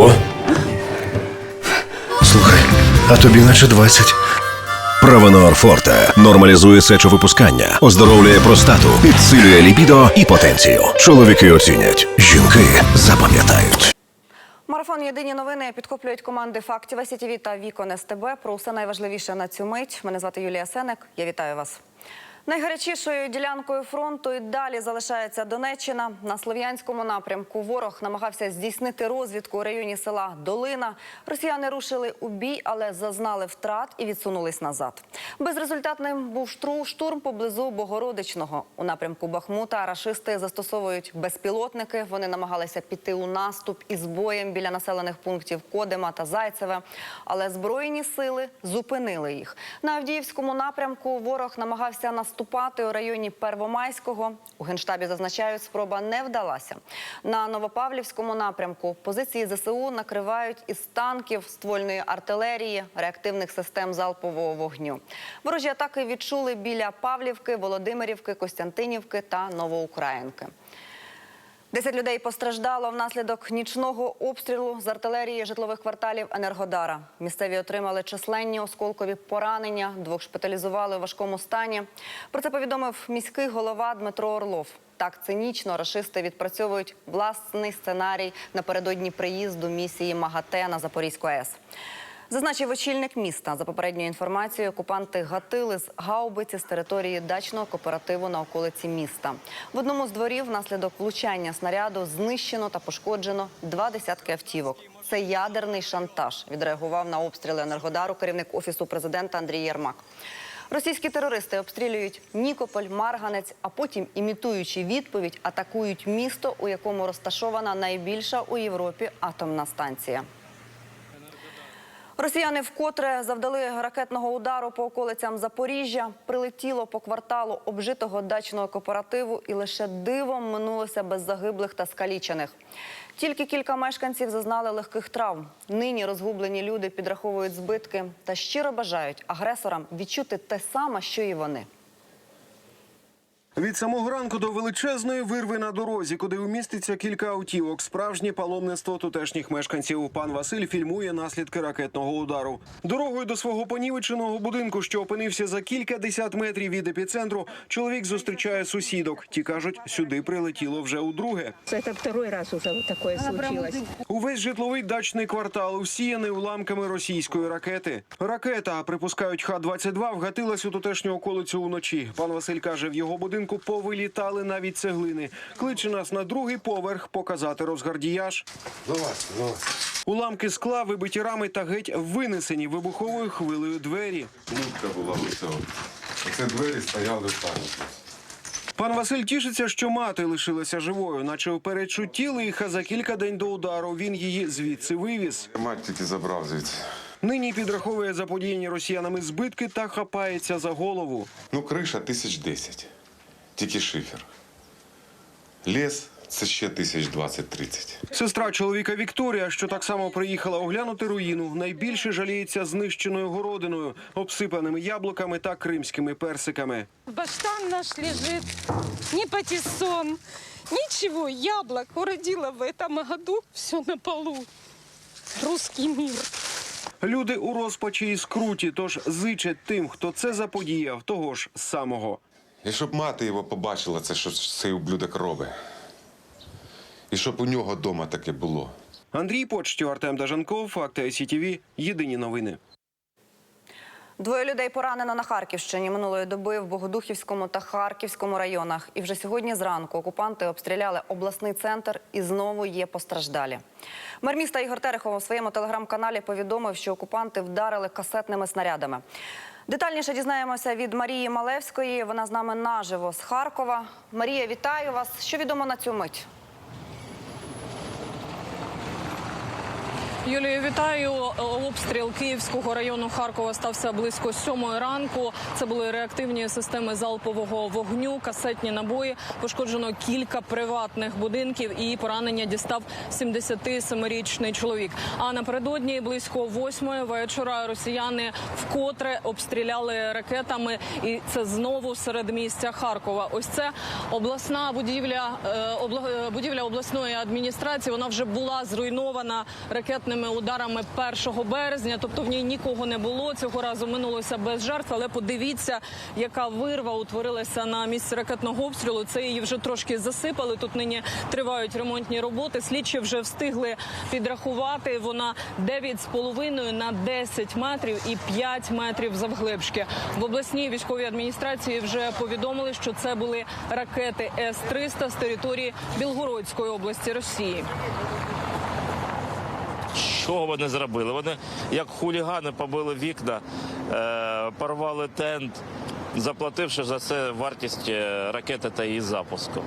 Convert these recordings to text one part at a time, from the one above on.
Ого. Слухай, а тобі наче 20. Правонор Форте нормалізує сечовипускання, оздоровлює простату, підсилює ліпідо і потенцію. Чоловіки оцінять, жінки запам'ятають. Марафон Єдині новини підхоплюють команди фактів СІТВ та Вікон СТБ. Про все найважливіше на цю мить. Мене звати Юлія Сенек. Я вітаю вас. Найгарячішою ділянкою фронту і далі залишається Донеччина. На слов'янському напрямку ворог намагався здійснити розвідку у районі села Долина. Росіяни рушили у бій, але зазнали втрат і відсунулись назад. Безрезультатним був штурм поблизу Богородичного. У напрямку Бахмута рашисти застосовують безпілотники. Вони намагалися піти у наступ із боєм біля населених пунктів Кодима та Зайцеве, але збройні сили зупинили їх. На Авдіївському напрямку ворог намагався наступати у районі Первомайського. У генштабі зазначають, спроба не вдалася. На Новопавлівському напрямку позиції ЗСУ накривають із танків, ствольної артилерії, реактивних систем залпового вогню. Ворожі атаки відчули біля Павлівки, Володимирівки, Костянтинівки та Новоукраїнки. Десять людей постраждало внаслідок нічного обстрілу з артилерії житлових кварталів Енергодара. Місцеві отримали численні осколкові поранення, двох шпиталізували у важкому стані. Про це повідомив міський голова Дмитро Орлов. Так цинічно рашисти відпрацьовують власний сценарій напередодні приїзду місії МАГАТЕ на Запорізьку АЕС. Зазначив очільник міста. За попередньою інформацією, окупанти гатили з гаубиці з території дачного кооперативу на околиці міста. В одному з дворів внаслідок влучання снаряду знищено та пошкоджено два десятки автівок. Це ядерний шантаж. Відреагував на обстріли Енергодару керівник офісу президента Андрій Єрмак. Російські терористи обстрілюють Нікополь, Марганець, а потім, імітуючи відповідь, атакують місто, у якому розташована найбільша у Європі атомна станція. Росіяни вкотре завдали ракетного удару по околицям Запоріжжя. Прилетіло по кварталу обжитого дачного кооперативу, і лише дивом минулося без загиблих та скалічених. Тільки кілька мешканців зазнали легких травм. Нині розгублені люди підраховують збитки та щиро бажають агресорам відчути те саме, що і вони. Від самого ранку до величезної вирви на дорозі, куди вміститься кілька автівок. Справжнє паломництво тутешніх мешканців. Пан Василь фільмує наслідки ракетного удару. Дорогою до свого понівеченого будинку, що опинився за кілька десят метрів від епіцентру, чоловік зустрічає сусідок. Ті кажуть, сюди прилетіло вже удруге. Это второй раз уже вот такое случилось. Увесь житловий дачний квартал усіяний уламками російської ракети. Ракета, припускають Х-22, вгатилась у тутешню околицю уночі. Пан Василь каже, в його будинку повилітали навіть цеглини. Кличе нас на другий поверх показати розгардіяж. Уламки скла, вибиті рами та геть винесені вибуховою хвилею двері. Лутка була от. Оце двері стояли там. Пан Василь тішиться, що мати лишилася живою, наче в передчутті лиха за кілька день до удару він її звідси вивіз. Мать тільки забрав звідси. Нині підраховує заподіяні росіянами збитки та хапається за голову. Ну, криша тисяч десять. Тільки шифер. Ліс це ще тисяч двадцять-тридцять. Сестра чоловіка Вікторія, що так само приїхала оглянути руїну, найбільше жаліється знищеною городиною, обсипаними яблуками та кримськими персиками. Баштан наш лежит, не патиссон, ничего, яблок уродила в этом году, все на полу. Русский мир. Люди у розпачі і скруті, тож зичать тим, хто це заподіяв, того ж самого. І щоб мати його побачила, це що цей ублюдок робить. І щоб у нього вдома таке було. Андрій Почтів, Артем Дажанков, Факти СІТВ, Єдині новини. Двоє людей поранено на Харківщині минулої доби в Богодухівському та Харківському районах. І вже сьогодні зранку окупанти обстріляли обласний центр і знову є постраждалі. Мер міста Ігор Терехов у своєму телеграм-каналі повідомив, що окупанти вдарили касетними снарядами. Детальніше дізнаємося від Марії Малевської. Вона з нами наживо з Харкова. Марія, вітаю вас. Що відомо на цю мить? Юлію, вітаю. Обстріл Київського району Харкова стався близько сьомої ранку. Це були реактивні системи залпового вогню, касетні набої. Пошкоджено кілька приватних будинків і поранення дістав 77-річний чоловік. А напередодні близько восьмої вечора росіяни вкотре обстріляли ракетами, і це знову серед місця Харкова. Ось це обласна будівля, е, е, будівля обласної адміністрації. Вона вже була зруйнована ракетними ударами 1 березня. Тобто в ній нікого не було. Цього разу минулося без жертв. Але подивіться, яка вирва утворилася на місці ракетного обстрілу. Це її вже трошки засипали. Тут нині тривають ремонтні роботи. Слідчі вже встигли підрахувати. Вона 9,5 на 10 метрів і 5 метрів завглибшки. В обласній військовій адміністрації вже повідомили, що це були ракети С-300 з території Білгородської області Росії. Що вони зробили? Вони як хулігани побили вікна, е, порвали тент, заплативши за це вартість е, ракети та її запуску.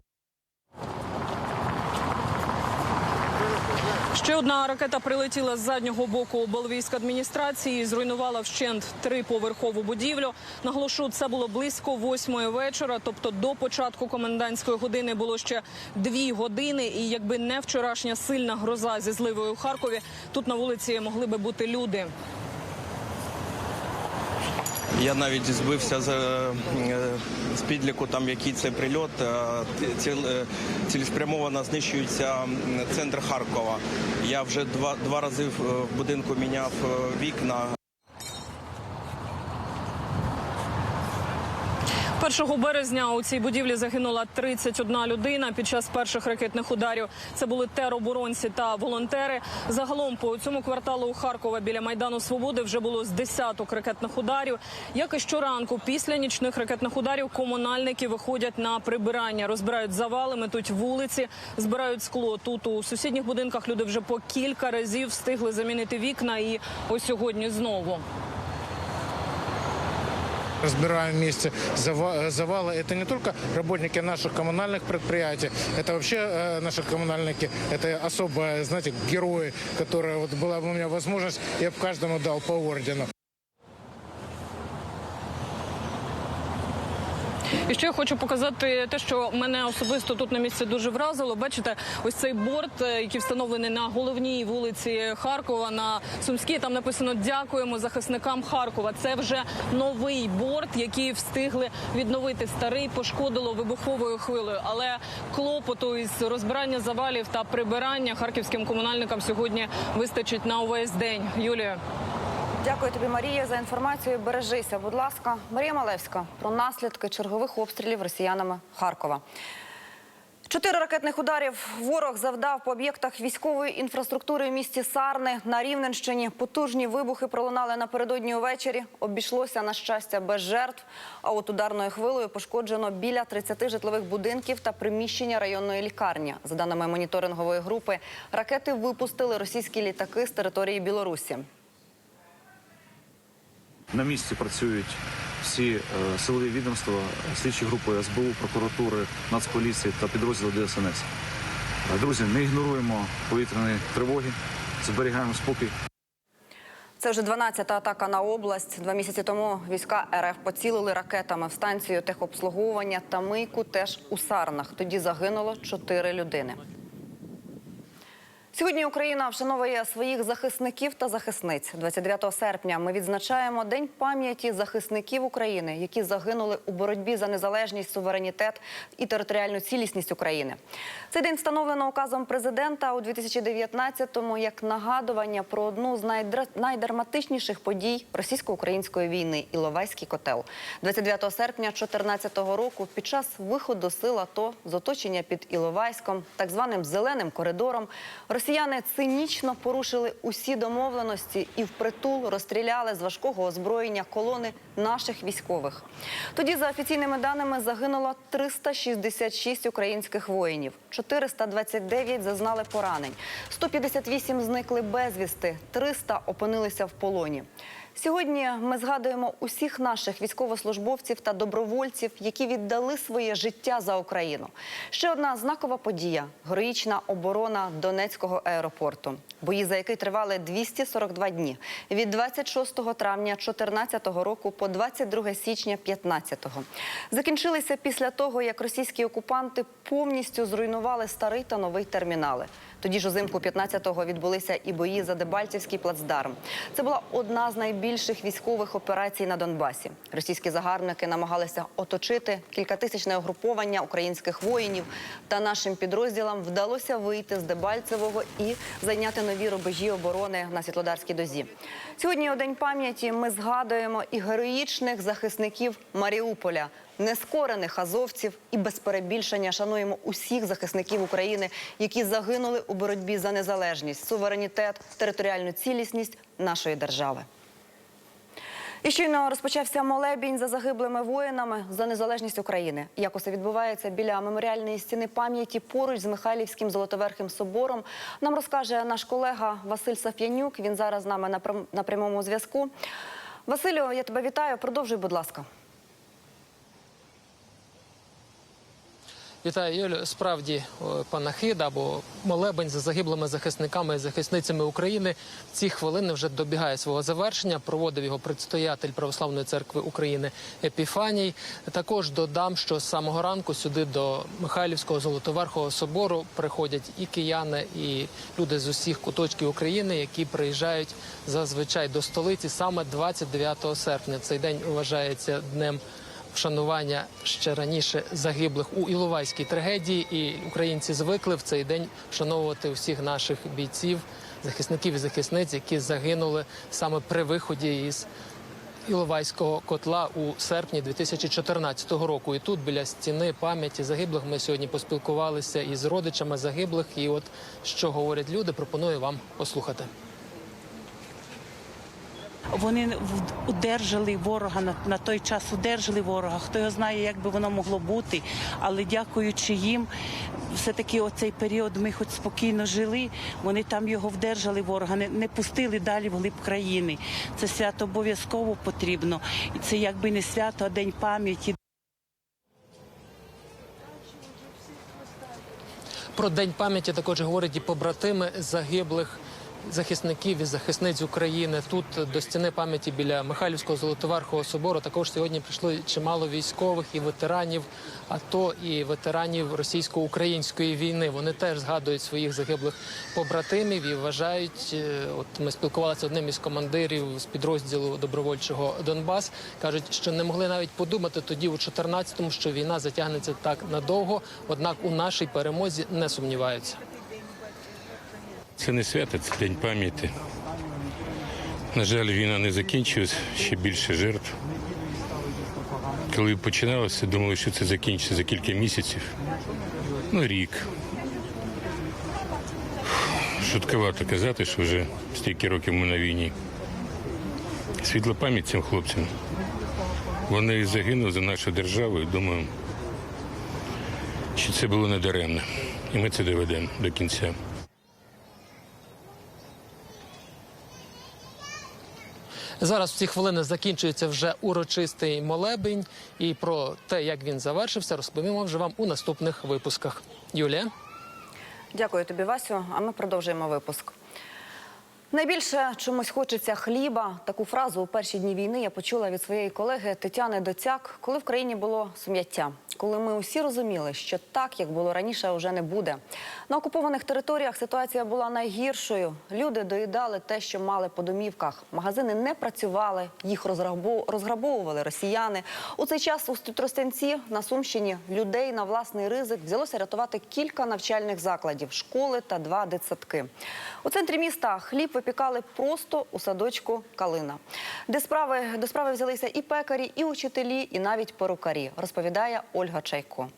Ще одна ракета прилетіла з заднього боку Белвійськ адміністрації, і зруйнувала вщент триповерхову будівлю. Наголошу, це було близько восьмої вечора. Тобто до початку комендантської години було ще дві години. І якби не вчорашня сильна гроза зі зливою у Харкові, тут на вулиці могли би бути люди. Я навіть збився з, е, з підліку, там який це прильот. Е, ціл- е, Цілеспрямовано знищується центр Харкова. Я вже два, два рази в е, будинку міняв е, вікна. 1 березня у цій будівлі загинула 31 людина під час перших ракетних ударів. Це були тероборонці та волонтери. Загалом по цьому кварталу у Харкова біля майдану Свободи вже було з десяток ракетних ударів. Як і щоранку, після нічних ракетних ударів комунальники виходять на прибирання, розбирають завали, метуть вулиці, збирають скло. Тут у сусідніх будинках люди вже по кілька разів встигли замінити вікна. І ось сьогодні знову разбираем вместе зава- завалы. Это не только работники наших коммунальных предприятий, это вообще э, наши коммунальники, это особые, знаете, герои, которые вот была бы у меня возможность, я бы каждому дал по ордену. І ще я хочу показати те, що мене особисто тут на місці дуже вразило. Бачите, ось цей борт, е, який встановлений на головній вулиці Харкова на Сумській. Там написано Дякуємо захисникам Харкова. Це вже новий борт, який встигли відновити. Старий пошкодило вибуховою хвилею. Але клопоту із розбирання завалів та прибирання харківським комунальникам сьогодні вистачить на увесь день. Юлія. Дякую тобі, Марія, за інформацію. Бережися, будь ласка. Марія Малевська про наслідки чергових обстрілів росіянами Харкова. Чотири ракетних ударів ворог завдав по об'єктах військової інфраструктури в місті Сарни на Рівненщині. Потужні вибухи пролунали напередодні увечері. Обійшлося на щастя без жертв. А от ударною хвилею пошкоджено біля 30 житлових будинків та приміщення районної лікарні. За даними моніторингової групи, ракети випустили російські літаки з території Білорусі. На місці працюють всі е, силові відомства, слідчі групи СБУ, прокуратури, Нацполіції та підрозділи ДСНС. Е, Друзі, не ігноруємо повітряні тривоги, зберігаємо спокій. Це вже 12-та атака на область. Два місяці тому війська РФ поцілили ракетами в станцію техобслуговування та мийку теж у Сарнах. Тоді загинуло чотири людини. Сьогодні Україна вшановує своїх захисників та захисниць. 29 серпня ми відзначаємо День пам'яті захисників України, які загинули у боротьбі за незалежність, суверенітет і територіальну цілісність України. Цей день встановлено указом президента у 2019-му як нагадування про одну з найдра- найдраматичніших подій російсько-української війни Іловайський котел. 29 серпня 2014 року під час виходу сил АТО з оточення під Іловайськом, так званим зеленим коридором, росіяни цинічно порушили усі домовленості і впритул розстріляли з важкого озброєння колони наших військових. Тоді, за офіційними даними, загинуло 366 українських воїнів, 429 зазнали поранень, 158 зникли безвісти, 300 опинилися в полоні. Сьогодні ми згадуємо усіх наших військовослужбовців та добровольців, які віддали своє життя за Україну. Ще одна знакова подія героїчна оборона Донецького аеропорту. Бої, за який тривали 242 дні від 26 травня 2014 року по 22 січня 2015. Закінчилися після того, як російські окупанти повністю зруйнували старий та новий термінали. Тоді ж узимку 15-го відбулися і бої за Дебальцівський плацдарм. Це була одна з найбільших військових операцій на Донбасі. Російські загарбники намагалися оточити кількатисячне угруповання українських воїнів. Та нашим підрозділам вдалося вийти з Дебальцевого і зайняти нові рубежі оборони на Світлодарській дозі. Сьогодні у день пам'яті ми згадуємо і героїчних захисників Маріуполя нескорених азовців і без перебільшення шануємо усіх захисників України, які загинули у боротьбі за незалежність, суверенітет, територіальну цілісність нашої держави. І щойно розпочався молебінь за загиблими воїнами за незалежність України. Як усе відбувається біля меморіальної стіни пам'яті поруч з Михайлівським Золотоверхим собором, нам розкаже наш колега Василь Саф'янюк. Він зараз з нами на прям- на прямому зв'язку. Василю, я тебе вітаю. Продовжуй, будь ласка. Вітаю, Юлю. Справді панахида або молебень за загиблими захисниками і захисницями України в ці хвилини вже добігає свого завершення. Проводив його предстоятель Православної церкви України Епіфаній. Також додам, що з самого ранку сюди до Михайлівського Золотоверхового собору приходять і кияни, і люди з усіх куточків України, які приїжджають зазвичай до столиці саме 29 серпня. Цей день вважається днем вшанування ще раніше загиблих у Іловайській трагедії, і українці звикли в цей день вшановувати всіх наших бійців, захисників і захисниць, які загинули саме при виході із Іловайського котла у серпні 2014 року. І тут біля стіни пам'яті загиблих ми сьогодні поспілкувалися із родичами загиблих. І от що говорять люди, пропоную вам послухати. Вони удержали ворога на, на той час, удержали ворога. Хто його знає, як би воно могло бути. Але дякуючи їм, все-таки оцей період ми хоч спокійно жили. Вони там його вдержали ворога, не, не пустили далі в глиб країни. Це свято обов'язково потрібно. І це якби не свято, а день пам'яті. Про день пам'яті також говорять і побратими загиблих захисників і захисниць України. Тут до стіни пам'яті біля Михайлівського Золотоверхового собору також сьогодні прийшло чимало військових і ветеранів АТО і ветеранів російсько-української війни. Вони теж згадують своїх загиблих побратимів і вважають. е, От ми спілкувалися з одним із командирів з підрозділу добровольчого Донбас. кажуть, що не могли навіть подумати тоді, у 14-му, що війна затягнеться так надовго. Однак у нашій перемозі не сумніваються. Це не свято, це день пам'яті. На жаль, війна не закінчилась, ще більше жертв. Коли починалося, думали, що це закінчиться за кілька місяців. Ну, рік. Шуткувато казати, що вже стільки років ми на війні. Світла пам'ять цим хлопцям. Вони загинули за нашу державу і думаю, що це було недаремно. І ми це доведемо до кінця. Зараз в ці хвилини закінчується вже урочистий молебень. І про те, як він завершився, розповімо вже вам у наступних випусках. Юлія. Дякую тобі, Васю. А ми продовжуємо випуск. Найбільше чомусь хочеться хліба. Таку фразу у перші дні війни я почула від своєї колеги Тетяни Доцяк, коли в країні було сум'яття. Коли ми усі розуміли, що так, як було раніше, вже не буде. На окупованих територіях ситуація була найгіршою. Люди доїдали те, що мали по домівках. Магазини не працювали, їх розграбовували росіяни. У цей час у Тростянці на Сумщині людей на власний ризик взялося рятувати кілька навчальних закладів, школи та два дитсадки. У центрі міста хліб випікали просто у садочку Калина, де справи до справи взялися і пекарі, і учителі, і навіть перукарі, розповідає Ольга Чайко.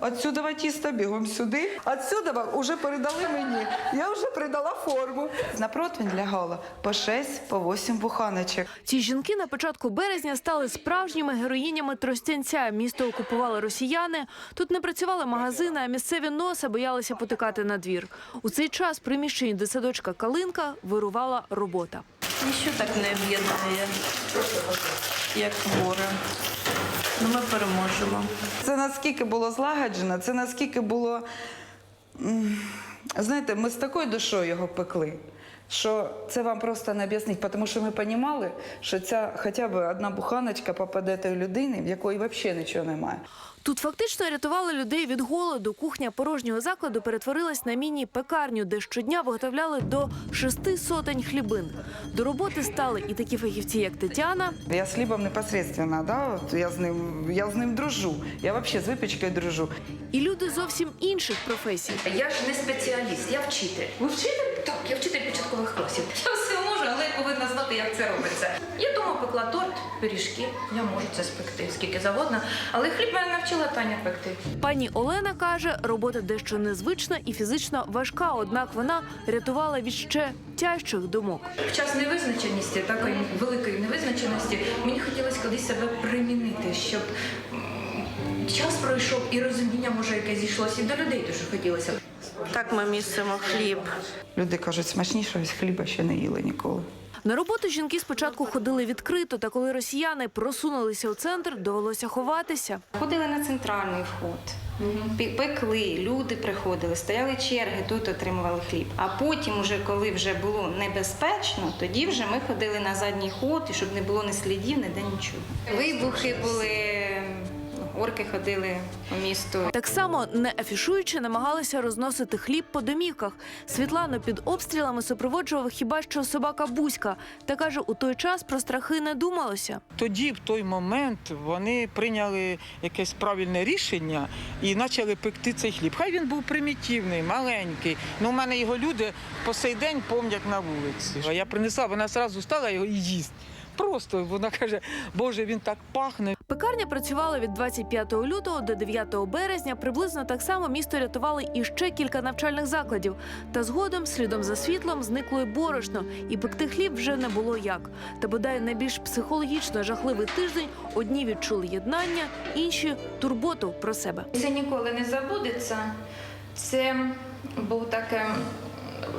Отсюда тісто бігом сюди. Отсюда вже передали мені. Я вже передала форму. На противень лягала по 6, по 8 буханочок. Ці жінки на початку березня стали справжніми героїнями Тростянця. Місто окупували росіяни. Тут не працювали магазини, а місцеві носа боялися потикати на двір. У цей час в приміщенні дитсадочка Калинка вирувала робота. Ніщо так не об'єднує, як горе. Ну, ми переможемо. Це наскільки було злагоджено, це наскільки було. Знаєте, ми з такою душою його пекли, що це вам просто не об'яснить, тому що ми розуміли, що ця хоча б одна буханочка попаде тої людини, в якої взагалі нічого немає. Тут фактично рятували людей від голоду. Кухня порожнього закладу перетворилась на міні-пекарню, де щодня виготовляли до шести сотень хлібин. До роботи стали і такі фахівці, як Тетяна, Я з хлібом непосредственно, да, от я з ним, я з ним дружу. Я взагалі з випічкою дружу. і люди зовсім інших професій. Я ж не спеціаліст, я вчитель. Ви вчитель? Так, я вчитель початкових класів. Я все можу, але я повинна знати, як це робиться. Я дома пекла торт, пиріжки. Я можу це спекти скільки завгодно, але хліб мене навчила Таня пекти. Пані Олена каже, робота дещо незвична і фізично важка, однак вона рятувала від ще тяжчих думок. В час невизначеності, такої великої невизначеності, мені хотілося кудись себе примінити, щоб час пройшов і розуміння, може, яке зійшлося, і до людей дуже хотілося. Так ми місимо хліб. Люди кажуть, смачнішого хліба ще не їли ніколи. На роботу жінки спочатку ходили відкрито, та коли росіяни просунулися у центр, довелося ховатися. Ходили на центральний вход, пекли, люди приходили, стояли черги, тут отримували хліб. А потім, уже коли вже було небезпечно, тоді вже ми ходили на задній ход, і щоб не було ні слідів, ніде нічого. Вибухи були, орки ходили по місту. Так само, не афішуючи, намагалися розносити хліб по домівках. Світлану під обстрілами супроводжував хіба що собака Бузька. Та каже, у той час про страхи не думалося. Тоді, в той момент, вони прийняли якесь правильне рішення і почали пекти цей хліб. Хай він був примітивний, маленький. Ну, у мене його люди по сей день пам'ятають на вулиці. А я принесла, вона одразу стала його і їсть. Просто вона каже, Боже, він так пахне. Пекарня працювала від 25 лютого до 9 березня. Приблизно так само місто рятували і ще кілька навчальних закладів. Та згодом, слідом за світлом, зникло й борошно, і пекти хліб вже не було як. Та бодай найбільш психологічно жахливий тиждень одні відчули єднання, інші турботу про себе. Це ніколи не забудеться. Це був таке,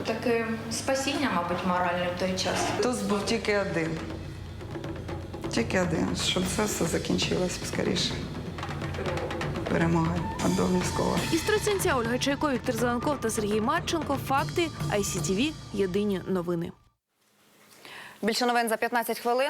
таке спасіння, мабуть, моральне в той час. Тут був тільки один. Тільки один, щоб це все закінчилось скоріше. Перемога обов'язково. Із Тростянця Ольга Чайко, Віктор Зеленков та Сергій Марченко. Факти ICTV. Єдині новини. Більше новин за 15 хвилин.